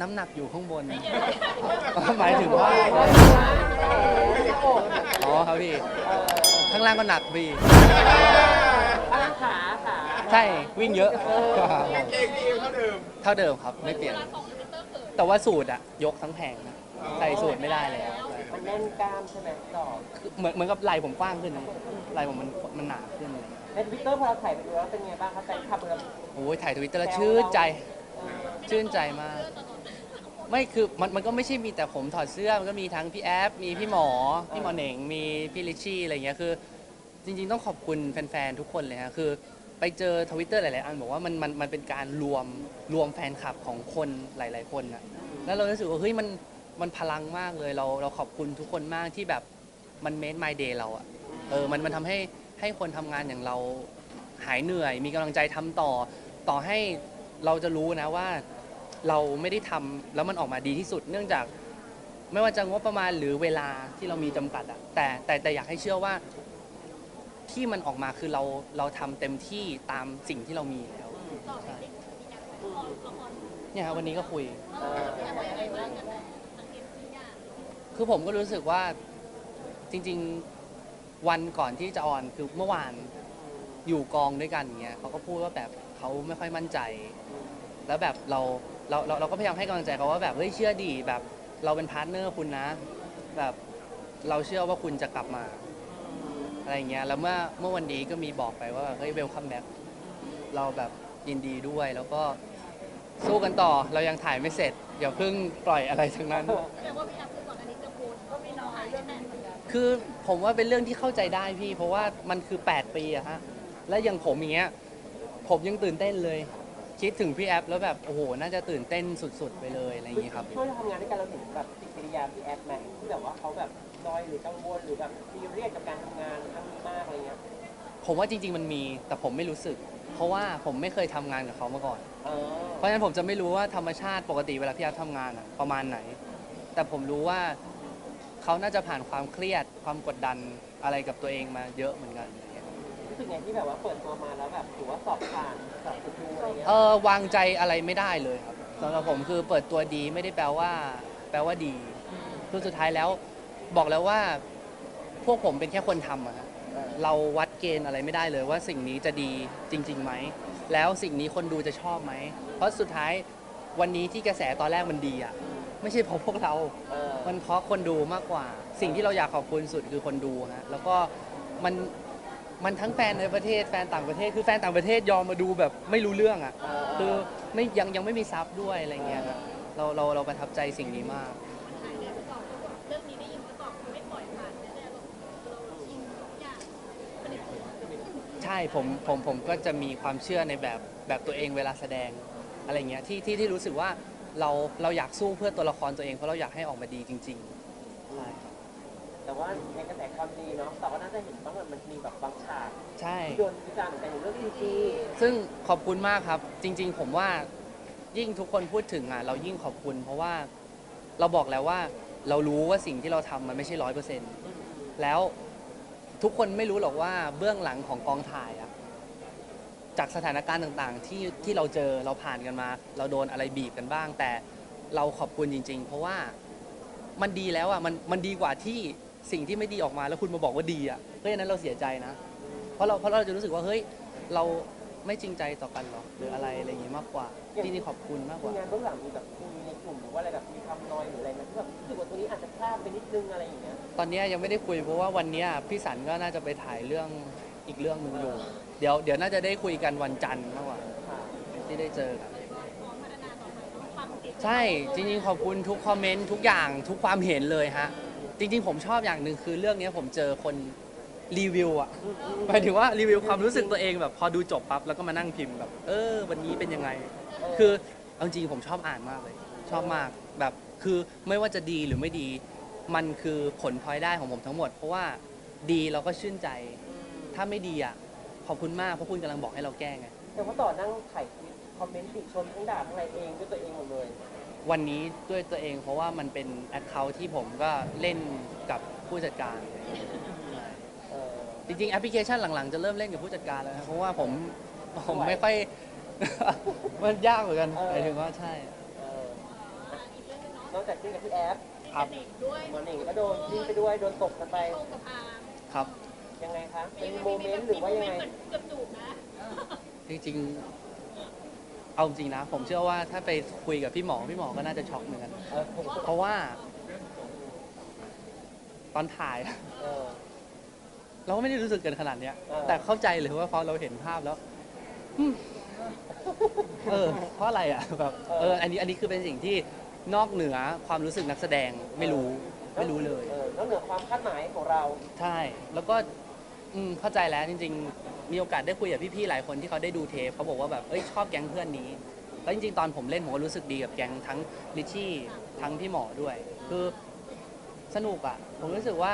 น้ำหนักอยู่ข้างบน หมายถึงว่าอ๋อครับพี่ ข้างล่างก็หนักพี่อะขาขาใช่วิ่งเยอะกางเกงยีนเท่าเดิมเท่าเดิมครับไม่เปลี่ยน แต่ว่าสูตรอะยกทั้งแผงนะใส่สูตรไม่ได้แล้ว มันแน่นกล้ามใช่ไหมต่อคือเหมือนเหมือนกับไหล่ผมกว้างขึ้นนะไหล่ผมมันมันหนาขึ้นเลยในทวิตเตอร์พอเราถ่ายไปดูแล้วเป็นไงบ้างครับแฟนคลับเราโอ้ยถ่ายทวิตเตอร์แล้วชื่นใจ ชื่นใจมาก ไม่คือมันมันก็ไม่ใช่มีแต่ผมถอดเสื้อมันก็มีทั้งพี่แอฟมีพี่หมอพี่หมอเหน่งมีพี่ลิชชี่อะไรเงี้ยคือ จริง ๆ ต้องขอบคุณแฟนๆทุกคนเลยฮะคือ ไปเจอทวิตเตอร์หลายๆอันบอกว่ามันมันมันเป็นการรวมรวมแฟนคลับของคนหลาย ๆ คนนะแล้วเรารู้สึกว่าเฮ้ยมันมันพลังมากเลยเราเราขอบคุณทุกคนมากที่แบบมันเม e ไมเดย์เราอะเออมันมันทำให้ให้คนทำงานอย่างเราหายเหนื่อย มีกำลังใจทำต่อ ต่อให้เราจะรู้นะว่า เราไม่ได้ทำแล้วมันออกมาดีที่สุด เนื่องจากไม่ว่าจะงบประมาณหรือเวลาที่เรามีจำกัดอะแต่แต่แต่อยากให้เชื่อว่าที่มันออกมาคือเราเราทำเต็มที่ตามสิ่งที่เรามีแล้วใช่เนี่ยครับวันนี้ก็คุย คือผมก็รู้สึกว่าจริง ๆวันก่อนที่จะออนคือเมื่อวานอยู่กองด้วยกันอย่างเงี้ยเขาก็พูดว่าแบบเขาไม่ค่อยมั่นใจ แล้วแบบเรา เราเราเราก็พยายามให้กำลังใจเขาว่าแบบเฮ้ยเชื่อดีแบบเราเป็นพาร์ทเนอร์คุณนะ แบบเราเชื่อว่าคุณจะกลับมา อะไรอย่างเงี้ยแล้วเมื่อเมื่อวันนี้ก็มีบอกไปว่าเฮ้ยเวลคัมแบ็กเราแบบยินดีด้วยแล้วก็สู้กันต่อเรายังถ่ายไม่เสร็จอย่าเพิ่งปล่อยอะไรทั้งนั้น แต่ว่าพี่แอฟคือก่อนอันนี้จะโพสต์ก็ไม่น้อยเรื่องนั้นเหมือนกันคือผมว่าเป็นเรื่องที่เข้าใจได้พี่ เพราะว่ามันคือ 8 ปีอะฮะ และอย่างผมอย่างเงี้ยผมยังตื่นเต้นเลย คิดถึงพี่แอฟแล้วแบบโอ้โหน่าจะตื่นเต้นสุดๆไปเลยอะไรอย่างงี้ครับ ช่วยทำงานด้วยกันเราเห็นแบบปฏิกิริยาพี่แอดไหมที่แบบว่าเขาแบบน้อยหรือกังวลหรือแบบซีเรียสกับการทำงานครั้งนี้มากอะไรเงี้ยผมว่าจริง ๆมันมีแต่ผมไม่รู้สึก เพราะว่าผมไม่เคยทำงานกับเขามาก่อน เออเพราะฉะนั้นผมจะไม่รู้ว่าธรรมชาติปกติเวลาพี่แอฟทำงานอะประมาณไหน แต่ผมรู้ว่าเขาน่าจะผ่านความเครียดความกดดันอะไรกับตัวเองมาเยอะเหมือนกันอะไรอย่างเงี้ยรู้สึกไงที่แบบว่าเปิดตัวมาแล้วแบบถือว่าสอบผ่านสอบติดดูอะไรเงี้ยเออวางใจอะไรไม่ได้เลยครับสำหรับผมคือเปิดตัวดีไม่ได้แปลว่า แปลว่าดีคือสุดท้ายแล้วบอกแล้วว่า พวกผมเป็นแค่คนทำอะฮะเราวัดเกณฑ์อะไรไม่ได้เลยว่าสิ่งนี้จะดีจริงๆไหมแล้วสิ่งนี้คนดูจะชอบไหมเพราะสุดท้ายวันนี้ที่กระแสตอนแรกมันดีอะไม่ใช่เพราะพวกเรา เออมันเพราะคนดูมากกว่า สิ่งที่เราอยากขอบคุณสุดคือคนดูฮะแล้วก็มัน มันทั้งแฟนในประเทศแฟนต่างประเทศคือแฟนต่างประเทศยอมมาดูแบบไม่รู้เรื่องอะคือไม่ยังยังไม่มีซับด้วยอะไรเงี้ยครับเราเราเราประทับใจสิ่งนี้มาก ใช่ผลิตผลใช่ผมผมผมก็จะมีความเชื่อในแบบแบบตัวเองเวลาแสดงอะไรเงี้ยที่ที่ที่รู้สึกว่าเราเราอยากสู้เพื่อตัวละครตัวเองเพราะเราอยากให้ออกมาดีจริงๆใช่ครับ แต่ว่าในกระแสความดีเนาะแต่ว่าน่าจะเห็นบ้างว่ามันมีแบบบางฉากใช่ ที่โดนวิจารณ์เหมือนกันอย่างเรื่องดีจีซึ่งขอบคุณมากครับ จริง ๆ ผมว่ายิ่งทุกคนพูดถึงอะเรายิ่งขอบคุณ เพราะว่าเราบอกแล้วว่าเรารู้ว่าสิ่งที่เราทำมันไม่ใช่ร้อยเปอร์เซ็นต์แล้วทุกคนไม่รู้หรอกว่าเบื้องหลังของกองถ่ายอะจากสถานการณ์ต่างๆ ที่ที่เราเจอเราผ่านกันมา เราโดนอะไรบีบกันบ้าง แต่เราขอบคุณจริง ๆ เพราะว่ามันดีแล้วอะมันมันดีกว่าที่ สิ่งที่ไม่ดีออกมาแล้วคุณมาบอกว่าดีอะเพราะฉะนั้นเราเสียใจนะ เพราะเราเพราะเราจะรู้สึกว่าเฮ้ยเราไม่จริงใจต่อกันหรอหรืออะไรอะไรอย่างงี้มากกว่าจริงๆขอบคุณมากกทีว่า งานเบื้องหลังมีแบบคุยในกลุ่มหรือว่าอะไรแบบมีคำน้อยหรืออะไรไหมที่แบบรู้สึกว่าตรงนี้อาจจะพลาดไปนิดนึงอะไรอย่างเงี้ยตอนเนี้ยยังไม่ได้คุยเพราะว่าวันเนี้ยพี่สันก็น่าจะไปถ่ายเรื่องอีกเรื่องหนึ่งอยู่เดี๋ยวเดี๋ยวน่าจะได้คุยกันวันจันทร์มากกว่าค่ะที่ได้เจอกันของพัฒนาต่อไปความติดใช่จริงๆขอบคุณทุกคอมเมนต์ทุกอย่างทุกความเห็นเลยฮะ จริงๆ ผมชอบอย่างหนึ่งคือเรื่องนี้ผมเจอคนรีวิวอะหมายถึงว่ารีวิวความรู้สึกตัวเองแบบพอดูจบปั๊บแล้วก็มานั่งพิมพ์แบบ เออ วันนี้เป็นยังไง คือเอาจริงๆผมชอบอ่านมากเลย ชอบมากแบบคือไม่ว่าจะดีหรือไม่ดี มันคือผลพลอยได้ของผมทั้งหมด เพราะว่าดีเราก็ชื่นใจ ถ้าไม่ดีอะขอบคุณมากเพราะคุณกำลังบอกให้เราแก้ไงแต่ว่าต่อนั่งถ่ายคลิปคอมเมนต์ติชมทั้งด่าทั้งอะไรเองด้วยตัวเองหมดเลย วันนี้ด้วยตัวเอง เพราะว่ามันเป็นแอคเคาท์ที่ผมก็เล่นกับผู้จัดการเออจริงๆ แอปพลิเคชันหลังๆ จะเริ่มเล่นกับผู้จัดการแล้วนะเพราะว่าผมผมไม่ค่อย มันยากเหมือนกันหมายถึงว่าใช่ เอออนอกจากจิ้นกับพี่แอฟที่ครับจะเด็กด้วยหมอหนิงก็โดนจิ้นไปด้วยโดนตกกันไปโชคกับพามครับ ยังไงคะเป็นโมเมนต์หรือว่ายังไงมีโมเมนต์เหมือนเกือบจูบนะ จริงๆ เอาจริงนะ ผมเชื่อว่าถ้าไปคุยกับพี่หมอพี่หมอก็น่าจะช็อกเหมือนกัน เออเพราะว่า ตอนถ่าย เออ เราก็ไม่ได้รู้สึกกันขนาดเนี้ย เออ แต่เข้าใจเลยว่าพอเราเห็นภาพแล้วอืมเออ เพราะอะไรอะแบบเออ อันนี้อันนี้คือเป็นสิ่งที่นอกเหนือความรู้สึกนักแสดงไม่รู้ ไม่รู้เลย เออแล้วเหนือความคาดหมายของเรา ใช่ แล้วก็ อืมเข้าใจแล้วจริง ๆ มีโอกาสได้คุยกับพี่ๆหลายคนที่เขาได้ดูเทปเขาบอกว่าแบบเอ้ยชอบแก๊งเพื่อนนี้แล้วจริงๆตอนผมเล่นผมก็รู้สึกดีกับแก๊งทั้งลิชชี่ทั้งพี่หมอด้วย คือสนุกอะผมรู้สึกว่า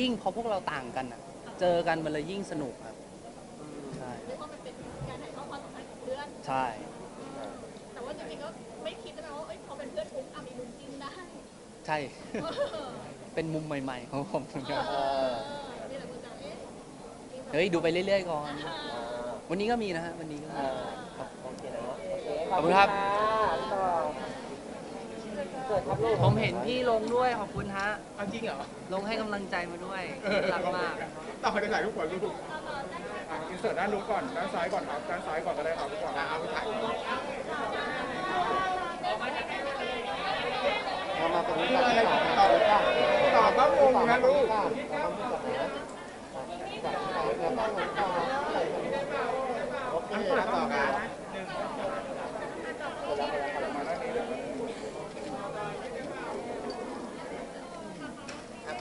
ยิ่งพอพวกเราต่างกันอะเจอกันมันเลยยิ่งสนุกครับใช่เรียกว่ามันเป็นการถ่ายทอดความสัมพันธ์ของเพื่อน ใช่ แต่ว่าจริงๆก็ไม่คิดนะว่าเอ้ยพอเป็นเพื่อนปุ๊บอะมีมุมจิ้นได้ใช่เป็นมุมใหม่ๆของผมเหมือนกัน เออ เฮ้ยดูไปเรื่อยๆก่อนอ่าวันนี้ก็มีนะฮะวันนี้ก็เอมีอครับโอเคเนาะโอเคขอบคุณครับะพี่ต่อเกิดครับลูกผมเห็นพี่ลงด้วยขอบคุณฮะ เอาจริงเหรอลงให้กำลังใจมาด้วยเออรักมาก ต่อไปจะถ่ายรูปก่อนรูปอะอินเสิร์ตด้านนู้นก่อน ด้านซ้ายก่อนครับ ด้านซ้ายก่อนก็ได้ครับก่อนเอาไปถ่ายเอามาตรงนี้นี่ก่อนอะไรต่อต่อต่อก็งงนะลูก โอเคนะต่อกัน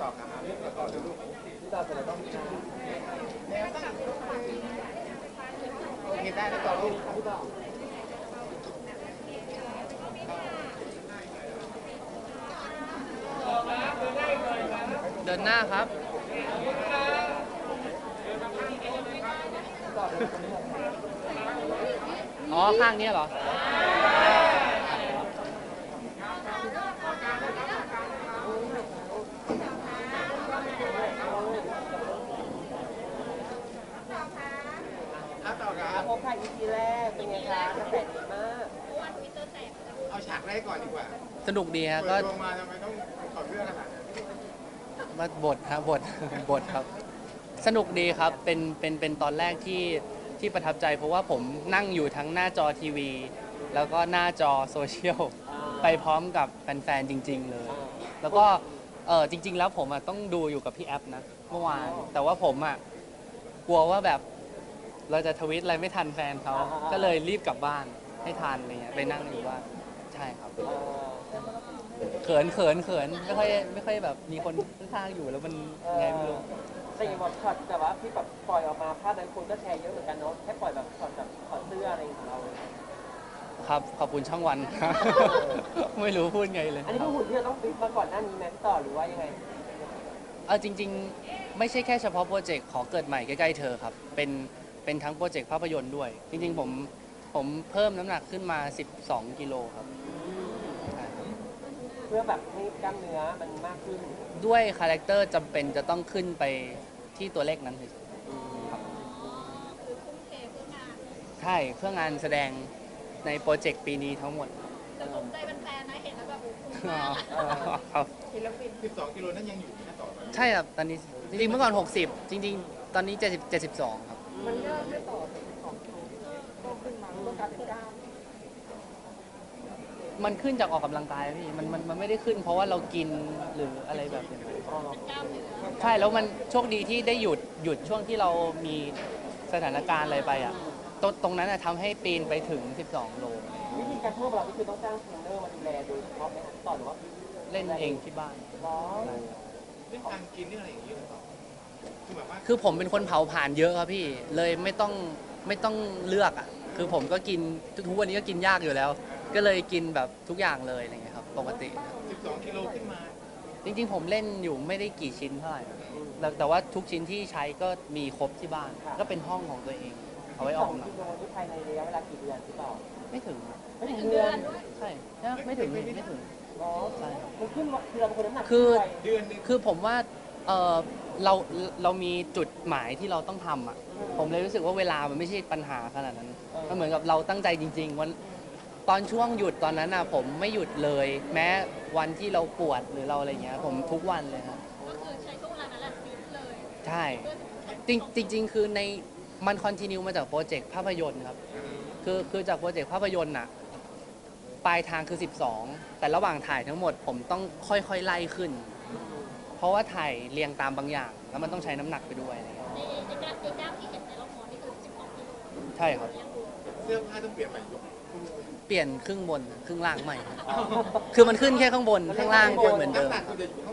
ต่อครับต่อลูกพี่ต่อเสร็จแล้วต้องโอเคได้แล้วต่อลูกเดินหน้าครับ อ๋อ ข้างเนี้ยเหรอ อะต่อครัอะบพบค่ะ EP แรก เป็นไงคะกระแสดีมากเมื่อวานทวิตเตอร์แตกนะเอาฉากแรกก่อนดีกว่าสนุกดีฮะ เปิก็ดตัวมาทำไมต้องขอดเรื่องขนาดนั้นมาบทครับบท บทครับ สนุกดีครับ เป็น เป็น เป็นตอนแรกที่ ที่ประทับใจ เพราะว่าผมนั่งอยู่ทั้งหน้าจอทีวี แล้วก็หน้าจอโซเชียล ไปพร้อมกับแฟนๆ จริง ๆ เลย แล้วก็ เออจริง ๆ แล้วผมอะต้องดูอยู่กับพี่แอปนะ เมื่อวาน แต่ว่าผมอะ กลัวว่าแบบ เราจะทวิตอะไรไม่ทันแฟนเขา ก็เลยรีบกลับบ้านให้ทันอะไรเงี้ย ไปนั่งอยู่บ้าน ใช่ครับ เขินเขินเขินไม่ค่อย ไม่ค่อยแบบ มีคนข้างๆอยู่แล้วมันไงไม่รู้ แต่อย่างแบบช็อตแต่ว่าที่แบบปล่อยออกมาภาพนั้นคนก็แชร์เยอะเหมือนกันเนาะแค่ปล่อยแบบช็อตแบบถอดเสื้ออะไรของเราเลยครับ ขอบคุณช่องวัน ไม่รู้พูดไงเลยอันนี้คือหุ่นที่เราต้องฟิตมาก่อนหน้านี้ไหมพี่ต่อหรือว่ายังไง เอาจริง ๆ ไม่ใช่แค่เฉพาะโปรเจกต์ขอเกิดใหม่ใกล้ๆเธอครับ เป็นเป็นทั้งโปรเจกต์ภาพยนตร์ด้วย จริง ๆ ผมผมเพิ่มน้ำหนักขึ้นมา 12 กิโลครับใช่ครับเพื่อแบบให้กล้ามเนื้อมันมากขึ้นด้วยคาแรคเตอร์จำเป็นจะต้องขึ้นไปที่ตัวเลขนั้นเฉยอ๋อคือทุ่มเทเพื่องานๆใช่เพื่องานแสดงในโปรเจกต์ปีนี้ทั้งหมดแต่สนใจเป็นแฟนนะเห็นแล้วแบบโอ้โหคุ้มอ๋อมากครับ12กิโลนั้นยังอยู่นะต่อไปใช่ครับตอนนี้จริงๆเมื่อก่อน 60 จริง ๆ ตอนนี้70 72ครับ มันยากไม่ต่อของโตขึ้นมามันต้องการเป็นกล้า มมันขึ้นจากออกกำลังกายอะพี่มันมันมันไม่ได้ขึ้น เพราะว่าเรากินหรืออะไรแบบนี้อ๋อกล้ามเนื้อใช่แล้วมันโชคดีที่ได้หยุดหยุดช่วงที่เรามีสถานการณ์อะไรไปอะตรงตรงนั้นอะทำให้ปีนไปถึง 12 โล วิธีการเพิ่มเรานี่คือต้องจ้างเทรนเนอร์มาดูแลโดยเฉพาะไหมคะต่อหรือว่าเล่นเองที่บ้าน ร้องเรื่องการกินเรื่องอะไรอย่างเงี้ยต่อคือแบบว่าคือผมเป็นคนเผาผ่านเยอะครับพี่เลยไม่ต้องไม่ต้องเลือกอะคือผมก็กินทุกวันนี้ก็กินยากอยู่แล้ว ก็เลยกินแบบทุกอย่างเลยอะไรเงี้ยครับปกติ12กิโลขึ้นมา จริง ๆ ผมเล่นอยู่ไม่ได้กี่ชิ้นเท่าไหร่ แต่แต่ว่าทุกชิ้นที่ใช้ก็มีครบที่บ้าน ก็เป็นห้องของตัวเอง เอาไว้ออกกำลังกิโลนี่ภายในระยะเวลากี่เดือนพี่ต่อไม่ถึงไม่ถึงถึงเดืเดืออนนด้วยใช่ใช่ไม่ถึงไม่ถึงอ๋อใช่มันขึ้นว่าคือเราเป็นคนน้ำหนักคือขึ้นไวเดือนหนึงคือผมว่าเออเราเรามีจุดหมายที่เราต้องทำอะผมเลยรู้สึกว่าเวลามันไม่ใช่ปัญหาขนาดนั้นมันเหมือนกับเราตั้งใจจริง ๆ วัน ตอนช่วงหยุดตอนนั้นอะผมไม่หยุดเลย แม้วันที่เราปวดหรือเราอะไรเงี้ย ผมทุกวันเลยครับก็คือใช้ช่วงเวลานั้นแหละฟิตเลยใช่เพื่อแข่งจริงจริง ๆ คือในมันคอนติเนียมาจากโปรเจกต์ภาพยนตร์ครับคือคือจากโปรเจกต์ภาพยนตร์น่ะปลายทางคือ 12 แต่ระหว่างถ่ายทั้งหมดผมต้องค่อยๆไล่ขึ้น เพราะว่าถ่ายเรียงตามบางอย่าง แล้วมันต้องใช้น้ำหนักไปด้วยอะไรเงี้ยในในกล้ามในกล้ามที่เห็นในละครนี่คือ12กิโลใช่ครับยังอยู่เสื้อผ้าต้องเปลี่ยนใหม่ยก เปลี่ยนครึ่งบนครึ่งล่างใหม่ คือมันขึ้นแค่ข้างบนข้างล่างเป็นเหมือนเดิม น้ำหนักคุณจะอยู่ข้าง